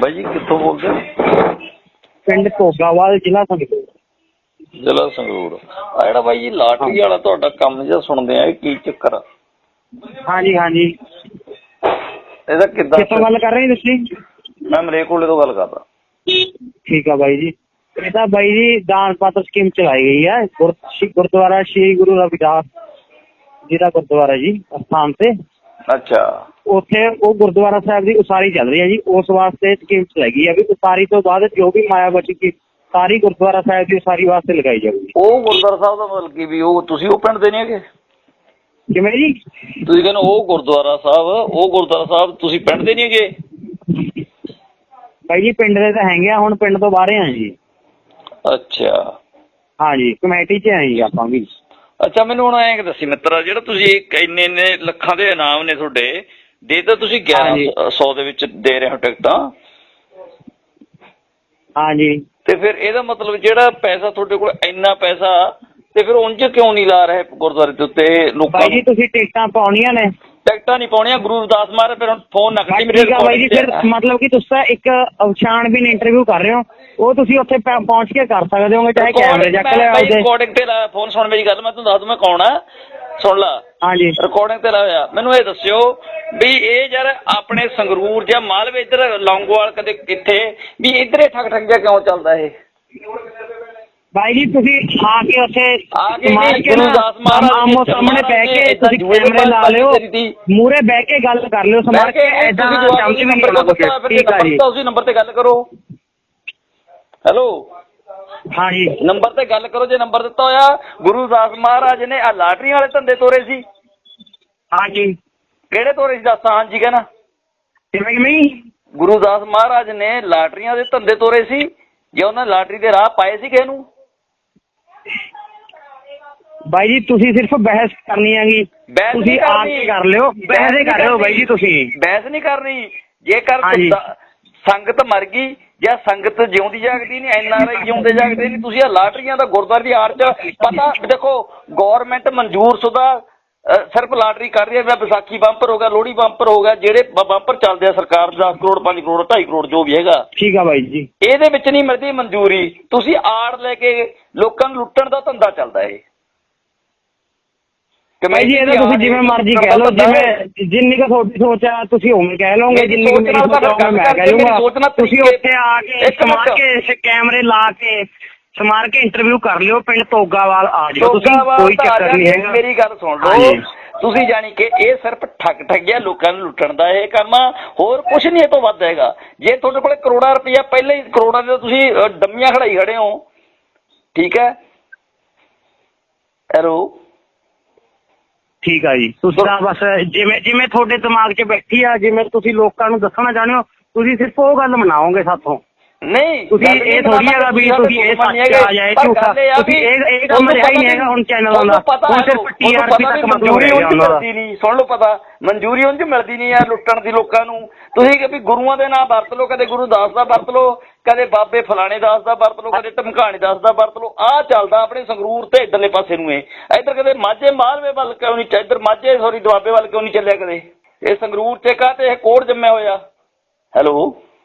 ਬਾਈ ਜੀ ਕਿੱਥੋਂ ਬੋਲਦੇ ਹੋ? ਪਿੰਡ ਘੋਗਾਵਾਲ ਜ਼ਿਲ੍ਹਾ ਸੰਗਰੂਰ। ਜ਼ਿਲ੍ਹਾ ਸੰਗਰੂਰ। ਆ ਜਿਹੜਾ ਬਾਈ ਜੀ ਲਾਟਰੀ ਵਾਲਾ ਤੁਹਾਡਾ ਕੰਮ ਜਿਹਾ ਸੁਣਦੇ ਆ ਇਹ ਕੀ ਚੱਕਰ ਆ? ਹਾਂਜੀ ਹਾਂਜੀ। ਇਹਦਾ ਕਿੱਦਾਂ ਕਿੱਥੋਂ ਗੱਲ ਕਰ ਰਹੇ ਹੋ ਤੁਸੀਂ? ਮੈਂ ਮਰੇਕੋਲੇ ਤੋਂ ਗੱਲ ਕਰਦਾ ਠੀਕ ਆ ਬਾਈ ਜੀ। ਇਹ ਤਾਂ ਬਾਈ ਜੀ ਦਾਨ ਪਾਤਰ ਸਕੀਮ ਚਲਾਈ ਗਈ ਹੈ ਗੁਰ- ਸ਼੍ਰੀ ਗੁਰਦੁਆਰਾ ਸ਼੍ਰੀ ਗੁਰੂ ਰਵਿਦਾਸ ਜੀ ਦਾ ਗੁਰਦੁਆਰਾ ਜੀ ਅਸਥਾਨ ਤੇ। ਅੱਛਾ। ਉੱਥੇ ਉਹ ਗੁਰਦੁਆਰਾ ਸਾਹਿਬ ਦੀ ਉਸਾਰੀ ਚੱਲ ਰਹੀ ਹੈ ਜੀ। ਉਸ ਵਾਸਤੇ ਸਕੀਮ ਗਈ ਹੈ ਵੀ ਉਸਾਰੀ ਤੋਂ ਬਾਅਦ ਜੋ ਵੀ ਮਾਇਆ ਬਚੀ ਕੀ ਸਾਰੀ ਗੁਰਦੁਆਰਾ ਸਾਹਿਬ ਦੀ ਉਸਾਰੀ ਵਾਸਤੇ ਲਗਾਈ ਜਾਊਗੀ। ਉਹ ਗੁਰਦੁਆਰਾ ਸਾਹਿਬ ਦਾ ਮਤਲਬ ਕੀ ਵੀ ਉਹ ਤੁਸੀਂ ਉਹ ਪਿੰਡ ਦੇ ਨਹੀਂ ਹੈਗੇ? ਕਿਵੇਂ ਜੀ? ਤੁਸੀਂ ਕਹਿੰਦੇ ਉਹ ਗੁਰਦੁਆਰਾ ਸਾਹਿਬ ਉਹ ਗੁਰਦੁਆਰਾ ਸਾਹਿਬ ਤੁਸੀਂ ਪਿੰਡ ਦੇ ਨਹੀਂ ਹੈਗੇ? ਬਾਈ ਜੀ ਪਿੰਡ ਦੇ ਤਾਂ ਹੈਗੇ ਆ ਹੁਣ ਪਿੰਡ ਤੋਂ ਬਾਹਰ ਆ ਜੀ। ਅੱਛਾ। ਹਾਂਜੀ ਕਮੇਟੀ 'ਚ ਆਏ ਜੀ ਆਪਾਂ ਵੀ। ਅੱਛਾ ਮੈਨੂੰ ਹੁਣ ਐਂ ਦੱਸੀ ਮਿੱਤਰਾ ਜਿਹੜਾ ਤੁਸੀਂ ਇੰਨੇ ਇੰਨੇ ਲੱਖਾਂ ਦੇ ਇਨਾਮ ਨੇ ਤੁਹਾਡੇ ਦੇ ਤਾਂ ਤੁਸੀਂ ਹਾਂਜੀ। 1100 ਦੇ ਵਿੱਚ ਦੇ ਰਹੇ ਹੋ ਟਿਕਟਾਂ। ਹਾਂਜੀ। ਤੇ ਫਿਰ ਇਹਦਾ ਮਤਲਬ ਜਿਹੜਾ ਪੈਸਾ ਤੁਹਾਡੇ ਕੋਲ ਇੰਨਾ ਪੈਸਾ ਤੇ ਫਿਰ ਉਂਝ ਕਿਉਂ ਨਹੀਂ ਲਾ ਰਹੇ ਗੁਰਦੁਆਰੇ ਦੇ ਉੱਤੇ ਲੋਕਾਂ ਜੀ ਤੁਸੀਂ ਟਿਕਟਾਂ ਪਾਉਣੀਆਂ ਨੇ। ਟਿਕਟਾਂ ਨਹੀਂ ਪਾਉਣੀਆਂ ਗੁਰੂ ਰਵਿਦਾਸ ਮਹਾਰਾਜ ਫਿਰ ਹੁਣ ਫੋਨ ਨਾ ਕੱਟੀ ਮੇਰੇ ਠੀਕ ਆ ਬਾਈ ਜੀ ਫਿਰ ਮਤਲਬ ਕਿ ਤੁਸੀਂ ਇੱਕ ਛਾਣਬੀਨ ਇੰਟਰਵਿਊ ਕਰ ਰਹੇ ਹੋ ਉਹ ਤੁਸੀਂ ਉੱਥੇ ਪ- ਪਹੁੰਚ ਕੇ ਕਰ ਸਕਦੇ ਹੋਗੇ ਚਾਹੇ ਕੈਮਰੇ ਚੱਕ ਲਿਆ ਬਾਈ ਉਹਦੇ ਰਿਕਾਰਡਿੰਗ ਤੇ ਲਾ ਫੋਨ ਸੁਣ ਮੇਰੀ ਗੱਲ ਮੈਂ ਤੁਹਾਨੂੰ ਦੱਸ ਦੂੰ ਮੈਂ ਕੌਣ ਆ। ਸੁਣ ਲਾ। ਹਾਂਜੀ। ਰਿਕਾਰਡਿੰਗ ਤੇ ਲਾਇਆ ਮੈਨੂੰ ਇਹ ਦੱਸਿਓ ਵੀ ਇਹ ਯਾਰ ਆਪਣੇ ਸੰਗਰੂਰ ਜਾਂ ਮਾਲਵੇ ਇੱਧਰ ਲੌਂਗੋਵਾਲ ਕਦੇ ਕਿੱਥੇ ਵੀ ਇੱਧਰ ਇਹ ਠੱਗ ਠੱਗ ਜਿਹਾ ਕਿਉਂ ਚੱਲਦਾ ਇਹ? ਬਾਈ ਜੀ ਤੁਸੀਂ ਆ ਕੇ ਉੱਥੇ ਆ ਕੇ ਮਾਰ ਕੇ ਨਾ ਗੁਰੂ ਦਾਸ ਮਹਾਰਾਜ ਆਮੋ ਸਾਹਮਣੇ ਬਹਿ ਕੇ ਤੁਸੀਂ ਕੈਮਰੇ ਲਾ ਲਿਓ। ਮੂਰੇ ਬਹਿ ਕੇ ਗੱਲ ਕਰ ਲਿਓ ਸਮਾਰ ਕੇ ਐਦਾਂ ਚਮਚ ਵੀ ਨਹੀਂ ਲਾਉਂਗੇ ਠੀਕ ਆ ਜੀ। ਤੁਸੀਂ ਨੰਬਰ ਤੇ ਗੱਲ ਕਰੋ। ਹੈਲੋ। ਹਾਂਜੀ ਨੰਬਰ ਤੇ ਗੱਲ ਕਰੋ ਜੇ ਨੰਬਰ ਦਿੱਤਾ ਹੋਇਆ ਗੁਰੂ ਦਾਸ ਮਹਾਰਾਜ ਨੇ ਆ ਲਾਟਰੀਆਂ ਵਾਲੇ ਧੰਦੇ ਤੋਰੇ ਸੀ। ਹਾਂਜੀ ਕਿਹੜੇ ਤੋਰੇ ਸੀ ਦੱਸਾਂ ਹਾਂਜੀ ਕਹਿਣਾ। ਕਿਵੇਂ ਕਿਵੇਂ? ਜੀ? ਗੁਰੂ ਦਾਸ ਮਹਾਰਾਜ ਨੇ ਲਾਟਰੀਆਂ ਦੇ ਧੰਦੇ ਤੋਰੇ ਸੀ। ਜੇ ਉਹਨਾਂ ਲਾਟਰੀ ਦੇ ਰਾਹ ਪਾਏ ਸੀ ਕਿਸੇ ਨੂੰ ਬਾਈ ਜੀ ਤੁਸੀਂ ਸਿਰਫ ਬਹਿਸ ਕਰਨੀ ਹੈਗੀ। ਬਹਿਸ ਤੁਸੀਂ ਨਹੀਂ ਆ ਕਰਨੀ। ਕੇ ਕਰ ਲਿਓ। ਬਹਿਸ ਹੀ ਕਰ ਲਿਓ ਬਾਈ ਜੀ ਤੁਸੀਂ। ਬਹਿਸ ਨਹੀਂ ਕਰਨੀ। ਜੇਕਰ ਹਾਂਜੀ। ਸੰਗਤ ਮਰ ਗਈ ਜਾਂ ਸੰਗਤ ਜਿਉਂਦੀ ਜਾਗਦੀ ਨਹੀਂ ਐਨ ਆਰ ਆਈ ਜਿਉਂਦੇ ਜਾਗਦੇ ਨਹੀਂ ਤੁਸੀਂ ਆ ਲਾਟਰੀਆਂ ਦਾ ਗੁਰਦੁਆਰੇ ਦੀ ਆੜ ਚ ਪਤਾ ਦੇਖੋ ਗਵਰਨਮੈਂਟ ਮਨਜ਼ੂਰ ਸੁਦਾ ਸਿਰਫ ਲਾਟਰੀ ਕਰ ਰਹੀ ਹੈ ਜਿਵੇਂ ਵਿਸਾਖੀ ਬੰਪਰ ਹੋ ਗਿਆ ਲੋਹੜੀ ਬੰਪਰ ਹੋ ਗਿਆ ਜਿਹੜੇ ਬੰਪਰ ਚੱਲਦੇ ਆ ਸਰਕਾਰ 10 ਕਰੋੜ 5 ਕਰੋੜ 2.5 ਕਰੋੜ ਜੋ ਵੀ ਹੈਗਾ। ਠੀਕ ਆ ਬਾਈ ਜੀ। ਇਹਦੇ ਵਿੱਚ ਨਹੀਂ ਮਿਲਦੀ ਮਨਜ਼ੂਰੀ। ਤੁਸੀਂ ਆੜ ਲੈ ਕੇ ਲੋਕਾਂ ਨੂੰ ਲੁੱਟਣ ਦਾ ਧੰਦਾ ਚੱਲਦਾ ਇਹ। ਬਾਈ ਜੀ ਇਹਦਾ ਤੁਸੀਂ ਜਿਵੇਂ ਮਰਜ਼ੀ ਕਹਿ ਲਓ ਜਿਵੇਂ ਜਿੰਨੀ ਕੁ ਤੁਹਾਡੀ ਸੋਚ ਆ ਤੁਸੀਂ ਉਵੇਂ ਕਹਿ ਲਓਗੇ ਜਿੰਨੀ ਕੁ ਮੇਰੀ ਸੋਚ ਆ ਮੈਂ ਕਹਿ ਨਾਲ ਤੁਸੀਂ ਉੱਥੇ ਆ ਕੇ ਮਿੰਟ। ਕੇ ਕੈਮਰੇ ਲਾ ਕੇ ਸਮਾਰ ਕੇ ਇੰਟਰਵਿਊ ਕਰ ਲਿਓ ਪਿੰਡ ਤੋਗਾਵਾਲ ਆ ਜਾਓ। ਤੁਸੀਂ ਲੋਕਾਂ ਕੋਈ ਚੱਕਰ ਨਹੀਂ ਹੈਗਾ। ਮੇਰੀ ਗੱਲ ਸੁਣ ਲਓ। ਹਾਂਜੀ। ਤੁਸੀਂ ਜਾਣੀ ਕਿ ਇਹ ਸਿਰਫ ਠੱਗ ਠੱਗਿਆ ਲੋਕਾਂ ਨੂੰ ਲੁੱਟਣ ਦਾ ਇਹ ਕੰਮ ਆ। ਹੋਰ ਕੁਝ ਨਹੀਂ ਇਹ ਤੋਂ ਵੱਧ ਹੈਗਾ। ਜੇ ਤੁਹਾਡੇ ਕੋਲੇ ਕਰੋੜਾਂ ਰੁਪਈਆ ਪਹਿਲੇ ਹੀ ਕਰੋੜਾਂ ਦੇ ਤੁਸੀਂ ਅ, ਡੰਮੀਆਂ ਖੜਾਈ ਖੜੇ ਹੋ। ਠੀਕ ਹੈ? ਹੈਲੋ? ਠੀਕ ਆ ਜੀ। ਤੁਸੀਂ ਤਾਂ ਬਸ ਜਿਵੇਂ ਜਿਵੇਂ ਤੁਹਾਡੇ ਦਿਮਾਗ 'ਚ ਬੈਠੀ ਆ ਜਿਵੇਂ ਤੁਸੀਂ ਲੋਕਾਂ ਨੂੰ ਦੱਸਣਾ ਚਾਹੁੰਦੇ ਹੋ ਤੁਸੀਂ ਸਿਰਫ ਉਹ ਗੱਲ ਮਨਾਓਗੇ ਸਾਥੋਂ। ਨਹੀਂ ਤੁਸੀਂ ਗੱਲ ਇਹ ਥੋੜੀ ਹੈਗਾ ਵੀ ਤੁਸੀਂ ਇਹ ਸੱਚ ਆ ਜਾਏ ਝੂਠਾ। ਤੁਸੀਂ ਇਹ ਇਹ ਕੰਮ ਰਿਹਾ ਹੀ ਨਹੀਂ ਹੈਗਾ ਹੁਣ ਚੈਨਲਾਂ ਦਾ ਹੁਣ ਸਿਰਫ ਟੀਆਰਪੀ ਤੱਕ ਮਤਲਬ ਮਨਜ਼ੂਰੀ ਹੈ ਉਂਝ ਉਹਨਾਂ ਦਾ। ਮਿਲਦੀ ਨਹੀਂ ਸੁਣ ਲਓ ਪਤਾ ਮਨਜ਼ੂਰੀ ਉਂਝ ਮਿਲਦੀ ਨਹੀਂ ਯਾਰ ਲੁੱਟਣ ਦੀ ਲੋਕਾਂ ਨੂੰ। ਤੁਸੀਂ ਕਿ ਵੀ ਗੁਰੂਆਂ ਦੇ ਨਾਮ ਵਰਤ ਲਓ ਕਦੇ ਗੁਰੂ ਦਾਸ ਦਾ ਵਰਤ ਲਓ ਕਦੇ ਬਾਬੇ ਫਲਾਣੇ ਦਾਸ ਦਾ ਵਰਤ ਲਓ ਕਦੇ ਧਮਕਾਣੇ ਦਾਸ ਦਾ ਵਰਤ ਲਓ ਆਹ ਚੱਲਦਾ ਆਪਣੇ ਸੰਗਰੂਰ ਤੇ ਇਧਰਲੇ ਪਾਸੇ ਨੂੰ ਇਹ। ਇੱਧਰ ਕਦੇ ਮਾਝੇ ਮਾਲਵੇ ਵੱਲ ਕਿਉਂ ਨਹੀਂ ਇੱਧਰ ਮਾਝੇ ਸੌਰੀ ਦੁਆਬੇ ਵੱਲ ਕਿਉਂ ਨਹੀਂ ਚੱਲਿਆ ਕਦੇ? ਇਹ ਸੰਗਰੂਰ ਤੇ ਕਾਹਤੇ ਇਹ ਕੋੜ ਜੰਮਿਆ ਹੋਇਆ? ਹੈਲੋ?